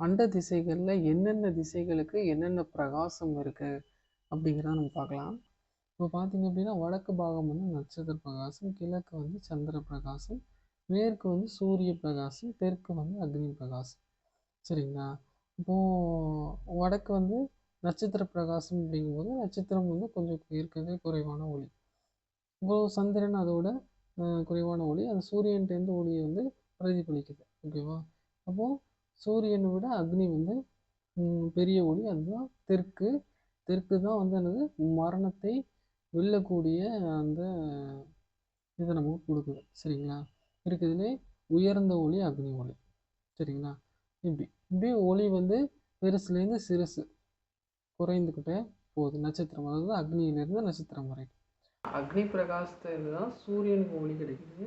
அண்ட திசைகளில் என்னென்ன திசைகளுக்கு என்னென்ன பிரகாசம் இருக்குது அப்படிங்கிறத நம்ம பார்க்கலாம். இப்போ பார்த்தீங்க அப்படின்னா வடக்கு பாகம் வந்து நட்சத்திர பிரகாசம் கிழக்கு வந்து சந்திர பிரகாசம் மேற்கு வந்து சூரிய பிரகாசம் தெற்கு வந்து அக்னி பிரகாசம். சரிங்களா? இப்போது வடக்கு வந்து நட்சத்திர பிரகாசம் அப்படிங்கும்போது நட்சத்திரம் வந்து கொஞ்சம் இருக்கவே குறைவான ஒளி. இப்போது சந்திரன் அதோட குறைவான ஒளி. அது சூரியன்டேருந்து ஒளியை வந்து பிரதிபலிக்குது. ஓகேவா? அப்போது சூரியனை விட அக்னி வந்து பெரிய ஒளி. அதுதான் தெற்கு. தெற்கு தான் வந்து என்னது? மரணத்தை வெல்லக்கூடிய அந்த இதை நமக்கு கொடுக்குது. சரிங்களா? இருக்குதுலே உயர்ந்த ஒளி அக்னி ஒளி. சரிங்களா? இப்படி. இப்படி ஒளி வந்து பெருசுலேருந்து சிறுசு. குறைந்துக்கிட்டே போகுது. நட்சத்திரம். அதாவது அக்னியிலேருந்து நட்சத்திரம் வரைக்கும் அக்னி பிரகாசத்துலேருந்து தான் சூரியனுக்கு ஒளி கிடைக்குது.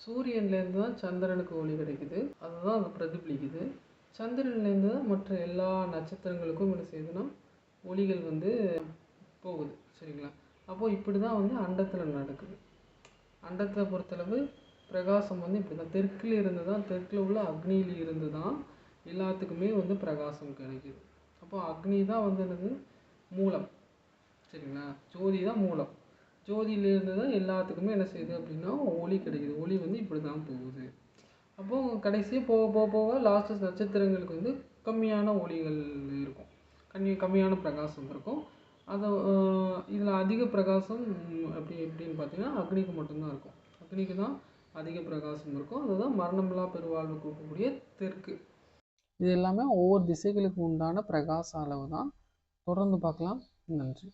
சூரியன்லேருந்து தான் சந்திரனுக்கு ஒளி கிடைக்குது. அதுதான் அது பிரதிபலிக்குது. சந்திரன்லேருந்து தான் மற்ற எல்லா நட்சத்திரங்களுக்கும் என்ன செய்யுதுன்னா ஒளிகள் வந்து போகுது. சரிங்களா? அப்போது இப்படி தான் வந்து அண்டத்தில் நடக்குது. அண்டத்தை பொறுத்தளவு பிரகாசம் வந்து இப்படி தான் தெற்கில் இருந்து தான் தெற்கில் உள்ள அக்னியில் இருந்து தான் எல்லாத்துக்குமே வந்து பிரகாசம் கிடைக்குது. அப்போது அக்னி தான் வந்து என்னது? மூலம். சரிங்களா? ஜோதி தான் மூலம். ஜோதியிலேருந்து தான் எல்லாத்துக்குமே என்ன செய்யுது அப்படின்னா ஒளி கிடைக்குது. ஒளி வந்து இப்படி தான் போகுது. அப்போது கடைசியாக போக போக போக லாஸ்ட்டு நட்சத்திரங்களுக்கு வந்து கம்மியான ஒளிகள் இருக்கும். கம்மி கம்மியான பிரகாசம் இருக்கும். அதை இதில் அதிக பிரகாசம் அப்படி எப்படின்னு பார்த்தீங்கன்னா அக்னிக்கு மட்டும்தான் இருக்கும். அக்னிக்கு தான் அதிக பிரகாசம் இருக்கும். அதுதான் மரணமில்லா பெருவாழ்வு கொடுக்கக்கூடிய தெற்கு. இது எல்லாமே ஒவ்வொரு திசைகளுக்கு உண்டான பிரகாச அளவு தான் தொடர்ந்து பார்க்கலாம். நன்றி.